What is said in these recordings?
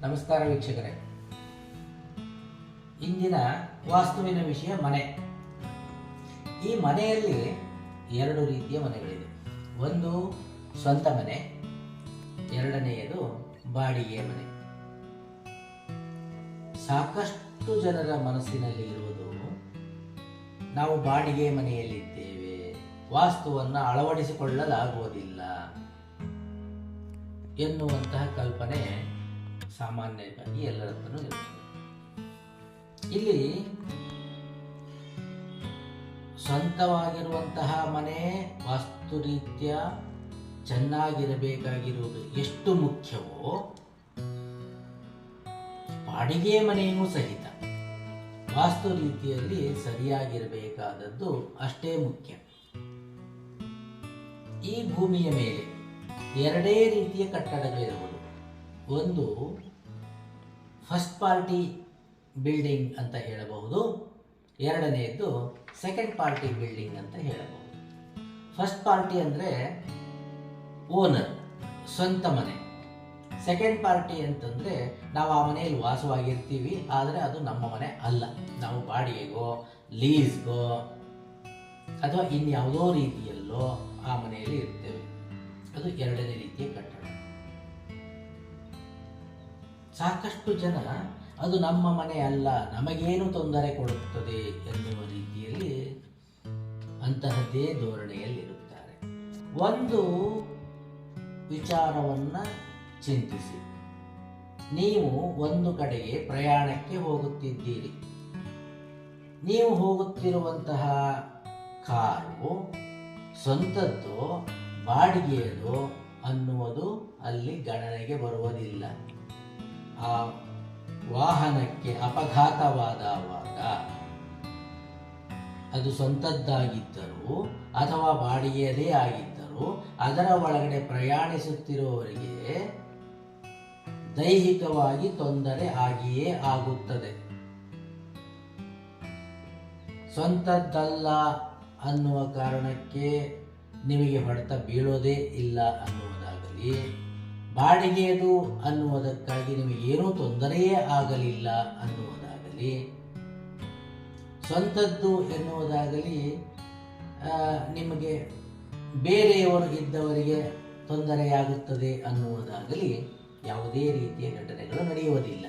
ನಮಸ್ಕಾರ ವೀಕ್ಷಕರೇ. ಇಂದಿನ ವಾಸ್ತುವಿನ ವಿಷಯ ಮನೆ. ಈ ಮನೆಯಲ್ಲಿ ಎರಡು ರೀತಿಯ ಮನೆಗಳಿವೆ. ಒಂದು ಸ್ವಂತ ಮನೆ, ಎರಡನೆಯದು ಬಾಡಿಗೆ ಮನೆ. ಸಾಕಷ್ಟು ಜನರ ಮನಸ್ಸಿನಲ್ಲಿ ಇರುವುದು ನಾವು ಬಾಡಿಗೆ ಮನೆಯಲ್ಲಿದ್ದೇವೆ. ವಾಸ್ತುವನ್ನು ಅಳವಡಿಸಿಕೊಳ್ಳಲಾಗುವುದಿಲ್ಲ ಎನ್ನುವಂತಹ ಕಲ್ಪನೆ ಸಾಮಾನ್ಯವಾಗಿ ಎಲ್ಲರ ಹತ್ರನೂ ಇಲ್ಲಿ ಸ್ವಂತವಾಗಿರುವಂತಹ ಮನೆ ವಾಸ್ತು ರೀತಿಯ ಚೆನ್ನಾಗಿರಬೇಕಾಗಿರುವುದು ಎಷ್ಟು ಮುಖ್ಯವೋ ಬಾಡಿಗೆ ಮನೆಯೂ ಸಹಿತ ವಾಸ್ತು ರೀತಿಯಲ್ಲಿ ಸರಿಯಾಗಿರಬೇಕಾದದ್ದು ಅಷ್ಟೇ ಮುಖ್ಯ. ಈ ಭೂಮಿಯ ಮೇಲೆ ಎರಡೇ ರೀತಿಯ ಕಟ್ಟಡಗಳಿರುವುದು. ಒಂದು ಫಸ್ಟ್ ಪಾರ್ಟಿ ಬಿಲ್ಡಿಂಗ್ ಅಂತ ಹೇಳಬಹುದು. ಎರಡನೆಯದ್ದು ಸೆಕೆಂಡ್ ಪಾರ್ಟಿ ಬಿಲ್ಡಿಂಗ್ ಅಂತ ಹೇಳಬಹುದು. ಫಸ್ಟ್ ಪಾರ್ಟಿ ಅಂದರೆ ಓನರ್ ಸ್ವಂತ ಮನೆ. ಸೆಕೆಂಡ್ ಪಾರ್ಟಿ ಅಂತಂದರೆ ನಾವು ಆ ಮನೆಯಲ್ಲಿ ವಾಸವಾಗಿರ್ತೀವಿ, ಆದರೆ ಅದು ನಮ್ಮ ಮನೆ ಅಲ್ಲ. ನಾವು ಬಾಡಿಗೆಗೋ ಲೀಸ್ಗೋ ಅಥವಾ ಇನ್ಯಾವುದೋ ರೀತಿಯಲ್ಲೋ ಆ ಮನೆಯಲ್ಲಿ ಇರ್ತೇವೆ. ಅದು ಎರಡನೇ ರೀತಿಯ ಕಟ್ಟಡ. ಸಾಕಷ್ಟು ಜನ ಅದು ನಮ್ಮ ಮನೆ ಅಲ್ಲ, ನಮಗೇನು ತೊಂದರೆ ಕೊಡುತ್ತದೆ ಎನ್ನುವ ರೀತಿಯಲ್ಲಿ ಅಂತಹದ್ದೇ ಧೋರಣೆಯಲ್ಲಿರುತ್ತಾರೆ. ಒಂದು ವಿಚಾರವನ್ನು ಚಿಂತಿಸಿ. ನೀವು ಒಂದು ಕಡೆಗೆ ಪ್ರಯಾಣಕ್ಕೆ ಹೋಗುತ್ತಿದ್ದೀರಿ. ನೀವು ಹೋಗುತ್ತಿರುವಂತಹ ಕಾರು ಸ್ವಂತದ್ದು, ಬಾಡಿಗೆಯದು ಅನ್ನುವುದು ಅಲ್ಲಿ ಗಣನೆಗೆ ಬರುವುದಿಲ್ಲ. ಆ ವಾಹನಕ್ಕೆ ಅಪಘಾತವಾದವಾಗ ಅದು ಸ್ವಂತದ್ದಾಗಿದ್ದರೂ ಅಥವಾ ಬಾಡಿಗೆಯದೇ ಆಗಿದ್ದರೂ ಅದರ ಒಳಗಡೆ ಪ್ರಯಾಣಿಸುತ್ತಿರುವವರಿಗೆ ದೈಹಿಕವಾಗಿ ತೊಂದರೆ ಆಗಿಯೇ ಆಗುತ್ತದೆ. ಸ್ವಂತದ್ದಲ್ಲ ಅನ್ನುವ ಕಾರಣಕ್ಕೆ ನಿಮಗೆ ಹೊಡೆತ ಬೀಳೋದೇ ಇಲ್ಲ ಅನ್ನುವುದಾಗಲಿ ಬಾಡಿಗೆಯದು ಅನ್ನುವುದಕ್ಕಾಗಿ ನಿಮಗೇನೂ ತೊಂದರೆಯೇ ಆಗಲಿಲ್ಲ ಅನ್ನುವುದಾಗಲಿ, ಸ್ವಂತದ್ದು ಎನ್ನುವುದಾಗಲಿ ನಿಮಗೆ ಬೇರೆಯವರು ಇದ್ದವರಿಗೆ ತೊಂದರೆಯಾಗುತ್ತದೆ ಅನ್ನುವುದಾಗಲಿ ಯಾವುದೇ ರೀತಿಯ ಘಟನೆಗಳು ನಡೆಯುವುದಿಲ್ಲ.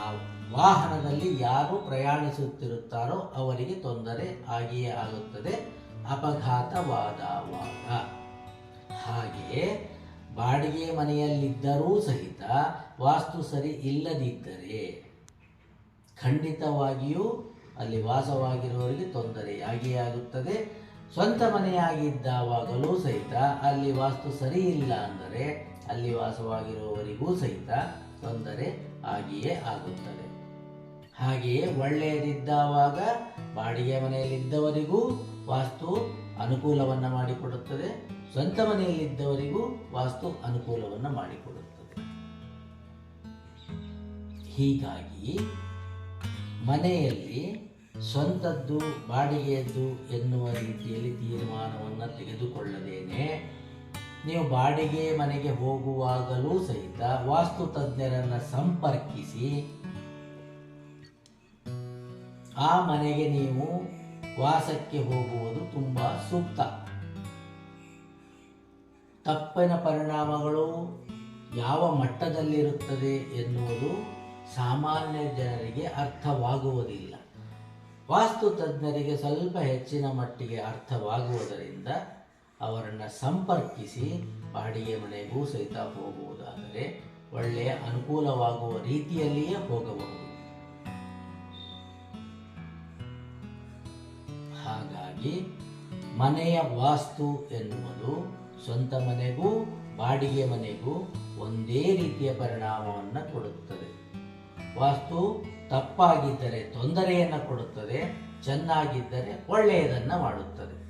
ಆ ವಾಹನದಲ್ಲಿ ಯಾರು ಪ್ರಯಾಣಿಸುತ್ತಿರುತ್ತಾರೋ ಅವರಿಗೆ ತೊಂದರೆ ಆಗಿಯೇ ಆಗುತ್ತದೆ ಅಪಘಾತವಾದವಾಗ ಹಾಗೆಯೇ ಬಾಡಿಗೆ ಮನೆಯಲ್ಲಿದ್ದರೂ ಸಹಿತ ವಾಸ್ತು ಸರಿ ಇಲ್ಲದಿದ್ದರೆ ಖಂಡಿತವಾಗಿಯೂ ಅಲ್ಲಿ ವಾಸವಾಗಿರುವವರಿಗೆ ತೊಂದರೆಯಾಗಿಯೇ ಆಗುತ್ತದೆ. ಸ್ವಂತ ಮನೆಯಾಗಿದ್ದಾವಾಗಲೂ ಸಹಿತ ಅಲ್ಲಿ ವಾಸ್ತು ಸರಿ ಇಲ್ಲ ಅಂದರೆ ಅಲ್ಲಿ ವಾಸವಾಗಿರುವವರಿಗೂ ಸಹಿತ ತೊಂದರೆ ಆಗಿಯೇ ಆಗುತ್ತದೆ. ಹಾಗೆಯೇ ಒಳ್ಳೆಯದಿದ್ದಾವಾಗ ಬಾಡಿಗೆ ಮನೆಯಲ್ಲಿದ್ದವರಿಗೂ ವಾಸ್ತು ಅನುಕೂಲವನ್ನು ಮಾಡಿಕೊಡುತ್ತದೆ. ಸ್ವಂತ ಮನೆಯಲ್ಲಿದ್ದವರಿಗೂ ವಾಸ್ತು ಅನುಕೂಲವನ್ನು ಮಾಡಿಕೊಡುತ್ತದೆ. ಹೀಗಾಗಿ ಮನೆಯಲ್ಲಿ ಸ್ವಂತದ್ದು ಬಾಡಿಗೆಯದ್ದು ಎನ್ನುವ ರೀತಿಯಲ್ಲಿ ತೀರ್ಮಾನವನ್ನು ತೆಗೆದುಕೊಳ್ಳದೇನೆ. ನೀವು ಬಾಡಿಗೆ ಮನೆಗೆ ಹೋಗುವಾಗಲೂ ಸಹಿತ ವಾಸ್ತು ತಜ್ಞರನ್ನು ಸಂಪರ್ಕಿಸಿ ಆ ಮನೆಗೆ ನೀವು ವಾಸಕ್ಕೆ ಹೋಗುವುದು ತುಂಬ ಸೂಕ್ತ. ತಪ್ಪಿನ ಪರಿಣಾಮಗಳು ಯಾವ ಮಟ್ಟದಲ್ಲಿರುತ್ತದೆ ಎನ್ನುವುದು ಸಾಮಾನ್ಯ ಜನರಿಗೆ ಅರ್ಥವಾಗುವುದಿಲ್ಲ. ವಾಸ್ತು ತಜ್ಞರಿಗೆ ಸ್ವಲ್ಪ ಹೆಚ್ಚಿನ ಮಟ್ಟಿಗೆ ಅರ್ಥವಾಗುವುದರಿಂದ ಅವರನ್ನು ಸಂಪರ್ಕಿಸಿ ಬಾಡಿಗೆ ಮನೆಗೂ ಸಹಿತ ಹೋಗುವುದಾದರೆ ಒಳ್ಳೆಯ ಅನುಕೂಲವಾಗುವ ರೀತಿಯಲ್ಲಿಯೇ ಹೋಗಬಹುದು. ಹಾಗಾಗಿ ಮನೆಯ ವಾಸ್ತು ಎನ್ನುವುದು ಸ್ವಂತ ಮನೆಗೂ ಬಾಡಿಗೆ ಮನೆಗೂ ಒಂದೇ ರೀತಿಯ ಪರಿಣಾಮವನ್ನು ಕೊಡುತ್ತದೆ. ವಾಸ್ತು ತಪ್ಪಾಗಿದ್ದರೆ ತೊಂದರೆಯನ್ನು ಕೊಡುತ್ತದೆ, ಚೆನ್ನಾಗಿದ್ದರೆ ಒಳ್ಳೆಯದನ್ನು ಮಾಡುತ್ತದೆ.